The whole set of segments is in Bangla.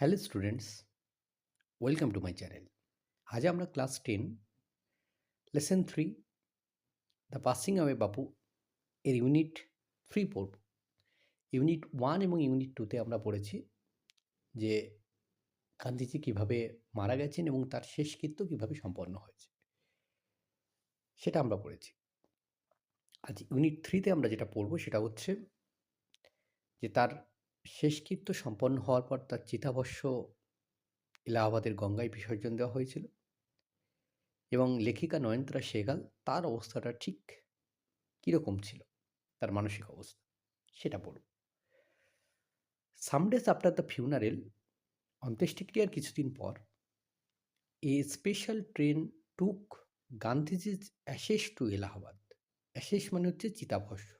Hello students welcome to my channel আজ আমরা class ten lesson three the passing away Bapu এর ইউনিট থ্রি পড়ব ইউনিট ওয়ান এবং ইউনিট টুতে আমরা পড়েছি যে গান্ধীজি কীভাবে মারা গেছেন এবং তার শেষকৃত্য কীভাবে সম্পন্ন হয়েছে সেটা আমরা পড়েছি আজ ইউনিট থ্রিতে আমরা যেটা পড়ব সেটা হচ্ছে যে তার শেষকৃত্য সম্পন্ন হওয়ার পর তার চিতাভস্য এলাহাবাদের গঙ্গায় বিসর্জন দেওয়া হয়েছিল এবং লেখিকা নয়নতারা সেগাল তার অবস্থাটা ঠিক কীরকম ছিল? তার মানসিক অবস্থা, সেটা পড়ব some days after the funeral, অন্ত্যেষ্টিক্রিয়ার কিছুদিন পর, a special train took Gandhiji's ashes to Allahabad. Ashes মানে হচ্ছে চিতাভস্য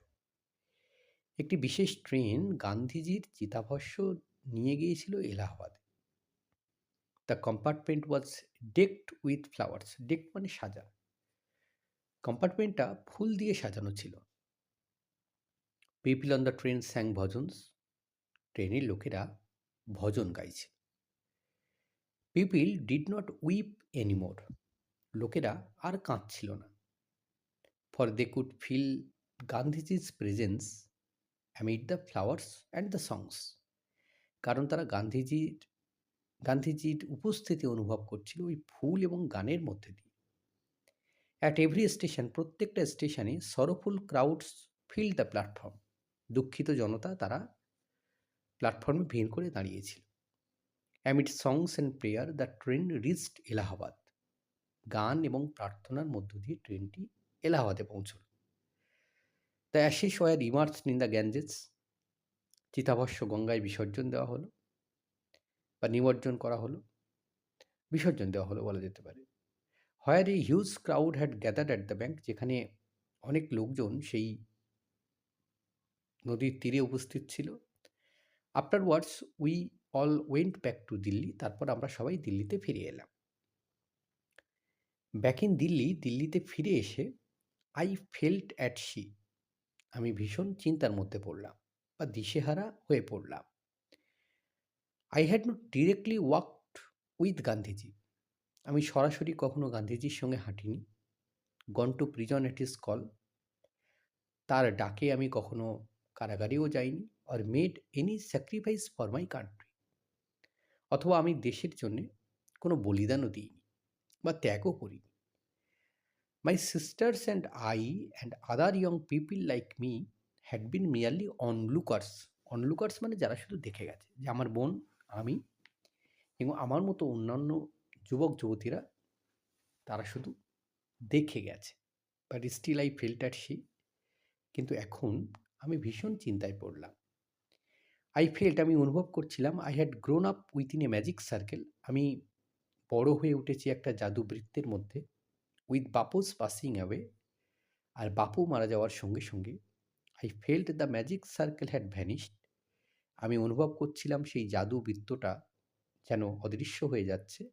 একটি বিশেষ ট্রেন গান্ধীজির চিতাভস্য নিয়ে গিয়েছিল এলাহাবাদে। The compartment was decked with flowers decked মানে সাজা। কম্পার্টমেন্টটা ফুল দিয়ে সাজানো ছিল। People on the train sang bhajans ট্রেনের লোকেরা ভজন গাইছিল people did not weep anymore লোকেরা আর কাঁদছিল না। For they could feel Gandhiji's presence amid the flowers and the songs কারণ তারা গান্ধীজির গান্ধীজির উপস্থিতি অনুভব করছিল ওই ফুল এবং গানের মধ্যে দিয়ে। অ্যাট এভরি স্টেশন প্রত্যেকটা স্টেশনে sorrowful crowds fill the platform দুঃখিত জনতা তারা প্ল্যাটফর্মে ভিড় করে দাঁড়িয়েছিল। Amid songs and prayer the train reached Allahabad গান এবং প্রার্থনার মধ্য দিয়ে ট্রেনটি এলাহাবাদে পৌঁছল। The ashes were immerse in the Ganges চিতাভস্য গঙ্গায় বিসর্জন দেওয়া হলো বা নিমজ্জন করা হলো, বিসর্জন দেওয়া হলো বলা যেতে পারে। Where a huge crowd had gathered at the bank, যেখানে অনেক লোকজন সেই নদীর তীরে উপস্থিত ছিল। Afterwards we all went back to Delhi, তারপর আমরা সবাই দিল্লিতে ফিরে এলাম। ব্যাক ইন দিল্লি, দিল্লিতে ফিরে এসে আই ফেল্ট অ্যাট শি আমি ভীষণ চিন্তার মধ্যে পড়লাম বা দিশেহারা হয়ে পড়লাম। I had not directly walked with Gandhiji আমি সরাসরি কখনো গান্ধীজির সঙ্গে হাঁটিনি। Gone to prison at his call তার ডাকে আমি কখনো কারাগারেও যাইনি আর made any sacrifice for my country অথবা আমি দেশের জন্যে কোনো বলিদানও দিইনি বা ত্যাগও করিনি। My sisters and I and other young people like me had been merely onlookers. onlookers মানে যারা শুধু দেখে গেছে যে আমার বোন, আমি এবং আমার মতো অন্যান্য যুবক, যুবতীরা তারা শুধু দেখে গেছে। But still I felt at sea কিন্তু এখন আমি ভীষণ চিন্তায় পড়লাম। আই ফেল্ট আমি অনুভব করছিলাম I had grown up within a magic circle আমি বড় হয়ে উঠেছি একটা জাদু বৃত্তের মধ্যে। উইথ বাপুস পাসিং অ্যাওয়ে আর বাপু মারা যাওয়ার সঙ্গে সঙ্গে I felt the magic circle had vanished আমি অনুভব করছিলাম সেই জাদু বৃত্তটা যেন অদৃশ্য হয়ে যাচ্ছে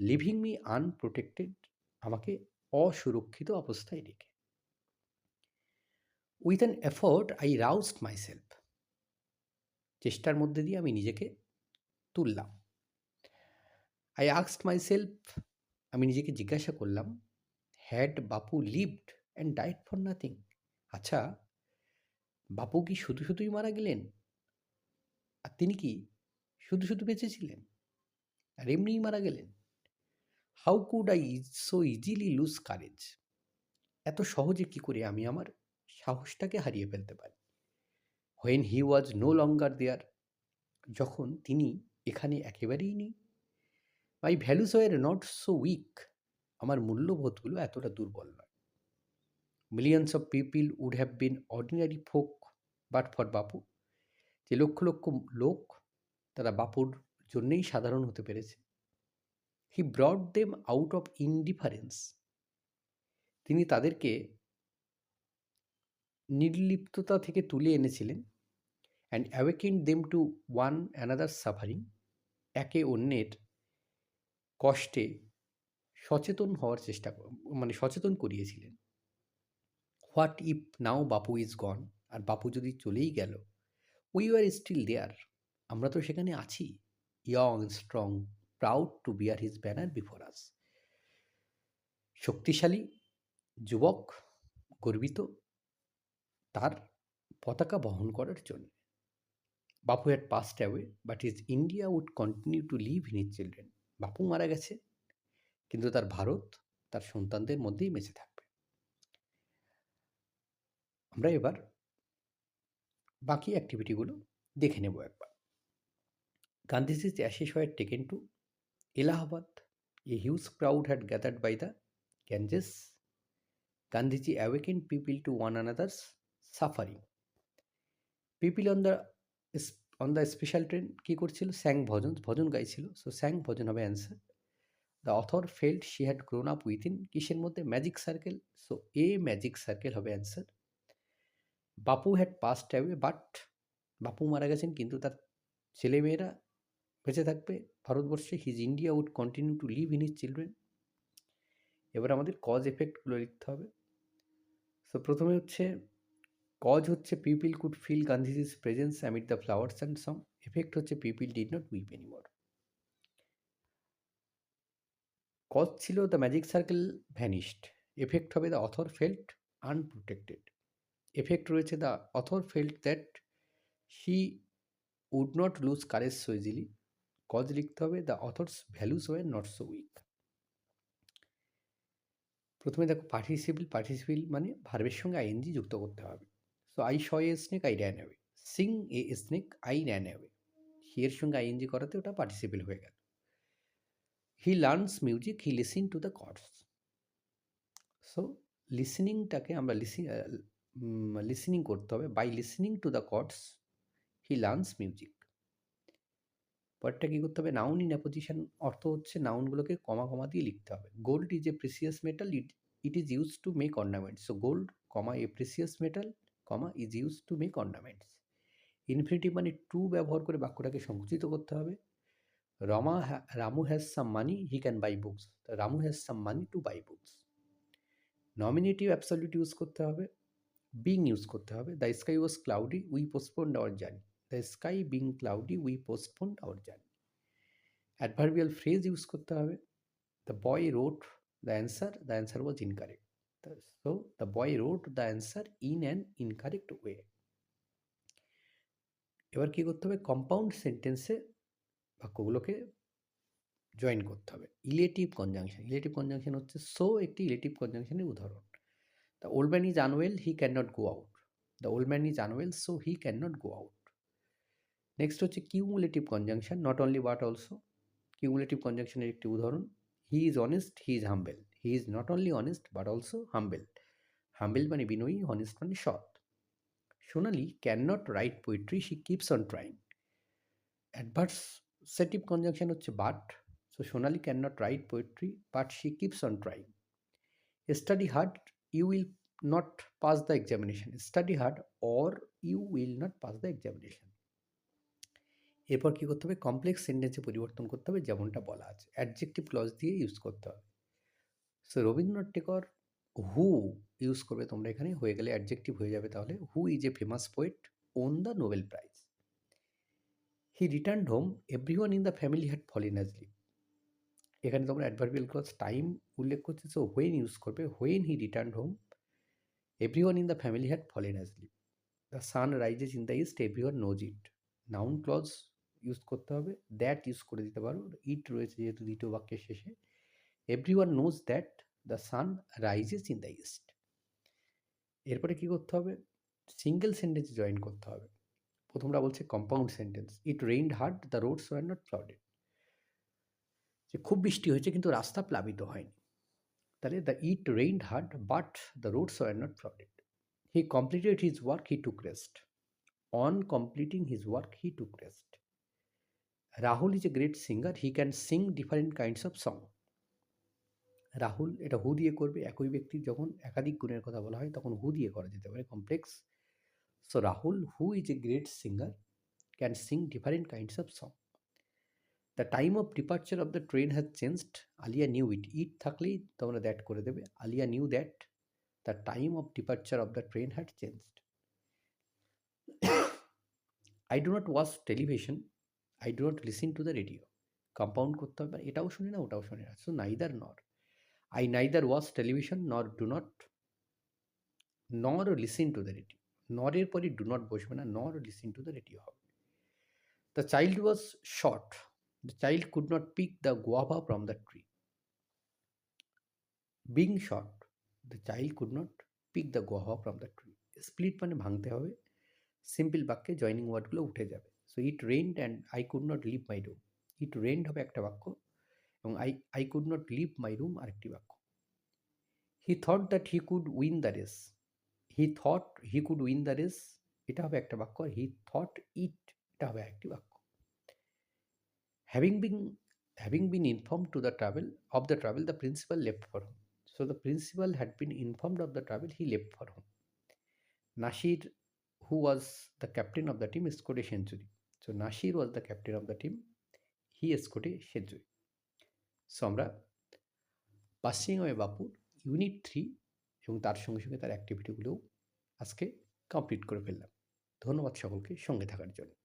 লিভিং মি আনপ্রোটেক্টেড আমাকে অসুরক্ষিত অবস্থায় রেখে। With an effort I roused myself চেষ্টার মধ্যে দিয়ে আমি নিজেকে তুললাম। আই আক্সড মাইসেলফ আমি নিজেকে জিজ্ঞাসা করলাম had Bapu lived and died for nothing আচ্ছা বাপু কি শুধু শুধুই মারা গেলেন? আর তিনি কি শুধু শুধু বেঁচেছিলেন আর এমনিই মারা গেলেন? How could I is so easily lose courage এত সহজে কি করে আমি আমার সাহসটাকে হারিয়ে ফেলতে পারি? When he was no longer there যখন তিনি এখানে একেবারেই নেই? My values were not so weak আমার মূল্যবোধগুলো এতটা দুর্বল নয়। Millions of people would have been ordinary folk but for Bapu যে লক্ষ লক্ষ লোক তারা বাপুর জন্যেই সাধারণ হতে পেরেছে। He brought them out of indifference তিনি তাদেরকে নির্লিপ্ততা থেকে তুলে এনেছিলেন and awakened them to one another suffering একে অন্যের কষ্টে সচেতন হওয়ার চেষ্টা মানে সচেতন করিয়েছিলেন। What if now Bapu is gone? আর বাপু যদি চলেই গেল উই আর স্টিল দেয়ার। আমরা তো সেখানে আছি। young, strong, proud to bear his banner before us. শক্তিশালী যুবক গর্বিত তার পতাকা বহন করার জন্য। Bapu had passed away but his India would continue to live in his children Bapu মারা গেছে। কিন্তু তার ভারত তার সন্তানদের মধ্যেই বেঁচে থাকবে। আমরা এবার বাকি অ্যাক্টিভিটিগুলো দেখে নেব একবার। গান্ধীজি চ্যাশিস হয়ে taken to Allahabad a huge crowd had gathered by the Ganges Gandhiji awaken people to one another's suffering people on the on the special train কী করছিল? স্যাং ভজন ভজন গাইছিল। সো স্যাং ভজন হবে answer the author felt she had grown up within কিসের মধ্যে magic circle so a magic circle হবে answer Bapu had passed away but Bapu মারা গেছেন কিন্তু তার ছেলেমেয়েরা বেঁচে থাকবে। ভারতবর্ষে his India would continue to live in his children এবার আমাদের কজ এফেক্টগুলো লিখতে হবে। সো প্রথমে হচ্ছে কজ হচ্ছে people could feel Gandhiji's presence amid the flowers and song effect হচ্ছে people did not weep anymore cause ছিল the magic circle vanished effect হবে the author felt unprotected effect রয়েছে the author felt that she would not lose courage so easily cause লিখতে হবে the author's values were not so weak প্রথমে দেখো পার্টিসিপিল পার্টিসিপিল মানে ভার্বের সঙ্গে আইএনজি যুক্ত করতে হবে। So I saw a snake I ran away seeing a snake I ran away হি এর সঙ্গে আইএনজি করাতে ওটা পার্টিসিপিল হয়ে গেল। He learns music he listen to the chords so লিসনিংটাকে আমরা লিসিং লিসনিং করতে হবে। By listening to the chords he learns music পরেরটা কী করতে হবে? নাউন ইন অ্যাপোজিশন অর্থ হচ্ছে নাউনগুলোকে কমা কমা দিয়ে লিখতে হবে। Gold is a precious metal it it is use to make ornaments so gold comma a precious metal comma is use to make ornaments infinitive মানে টু ব্যবহার করে বাক্যটাকে সংকুচিত করতে হবে। Rama Ramu has some money he can buy books Ramu has some money to buy books nominative absolute use করতে হবে বিং ইউজ করতে হবে। The sky was cloudy we postponed our journey the sky being cloudy we postponed our journey adverbial phrase use করতে হবে। The boy wrote the answer the answer was incorrect so the boy wrote the answer in an incorrect way এবার কী করতে হবে? কম্পাউন্ড সেন্টেন্সে বাক্যগুলোকে জয়েন করতে হবে। ইলেটিভ কনজাংশন ইলেটিভ কনজাংশন হচ্ছে সো একটি ইলেটিভ কনজাংশনের উদাহরণ। The old man is unwell he can not go out the old man is unwell so he can not go out next হচ্ছে cumulative conjunction not only but also cumulative কনজাংশনের একটি উদাহরণ। He is honest he is humble he is not only honest but also humble humble মানে বিনয়ী অনেস্ট মানে সৎ। Sonali can not write poetry she keeps on trying adversative conjunction হচ্ছে but. So Sonali can not write poetry but she keeps on trying study hard you will not pass the examination study hard or you will not pass the examination এরপর কী করতে হবে? কমপ্লেক্স সেন্টেন্সে পরিবর্তন করতে হবে, যেমনটা বলা আছে। অ্যাডজেক্টিভ ক্লজ দিয়ে ইউজ করতে হবে। So Rabindranath Tagore who use করবে তোমরা এখানে, হয়ে গেলে অ্যাডজেক্টিভ হয়ে যাবে তাহলে। Who is a famous poet won the Nobel prize he return home everyone in the family had fallen asleep এখানে তোমরা অ্যাডভার্বিয়াল ক্লজ টাইম উল্লেখ করছে সো হোয়েন ইউজ করবে when he return home everyone in the family had fallen asleep the sun rises in the east everyone knows it noun clause use করতে হবে দ্যাট ইউজ করে দিতে পারো ইট রয়েছে যেহেতু দ্বিতীয় বাক্যের শেষে everyone knows that the sun rises in the east এরপরে কী করতে হবে? সিঙ্গেল সেন্টেন্স জয়েন করতে হবে। প্রথমটা বলছে compound sentence it rained hard the roads were not flooded যে খুব বৃষ্টি হয়েছে, কিন্তু রাস্তা প্লাবিত হয়নি। তাহলে the it rained hard but the roads were not flooded he completed his work he took rest on completing his work he took rest Rahul is a great singer he can sing different kinds of song Rahul এটা হু দিয়ে করবে, একই ব্যক্তির যখন একাধিক গুণের কথা বলা হয়, তখন হু দিয়ে করা যেতে পারে। Complex so Rahul who is a great singer can sing different kinds of song the time of departure of the train has changed Alia knew it it থাকলেই তোমরা দ্যাট করে দেবে Alia knew that the time of departure of the train had changed I do not watch television I do not listen to the radio compound করতে হবে। এটাও শুনি না, ওটাও শুনি না। So neither nor I neither watch television nor do not nor listen to the radio নরের পরে ডু নট বসবে না nor listen to the radio হবে the child was short the child could not pick the guava from the tree being short the child could not pick the guava from the tree split মানে ভাঙতে হবে। সিম্পল বাক্যে জয়নিং ওয়ার্ডগুলো উঠে যাবে। So it rained and I could not leave my room it rained হবে একটা বাক্য এবং I I could not leave my room আরেকটি বাক্য। He thought that he could win the race he thought he could win the race এটা হবে একটা বাক্য আর হি থট ইট এটা হবে একটি বাক্য having been having been inform to the travel of the travel the principal left for home so the principal had been informed of the travel he left for home Nasir the captain of the team scored a century. So Nasir was the captain of the team. He scored a century. So আমরা পাসিং ওয়ে বাপুর ইউনিট থ্রি এবং তার সঙ্গে সঙ্গে তার অ্যাক্টিভিটিগুলোও আজকে কমপ্লিট করে ফেললাম। ধন্যবাদ সকলকে সঙ্গে থাকার জন্য।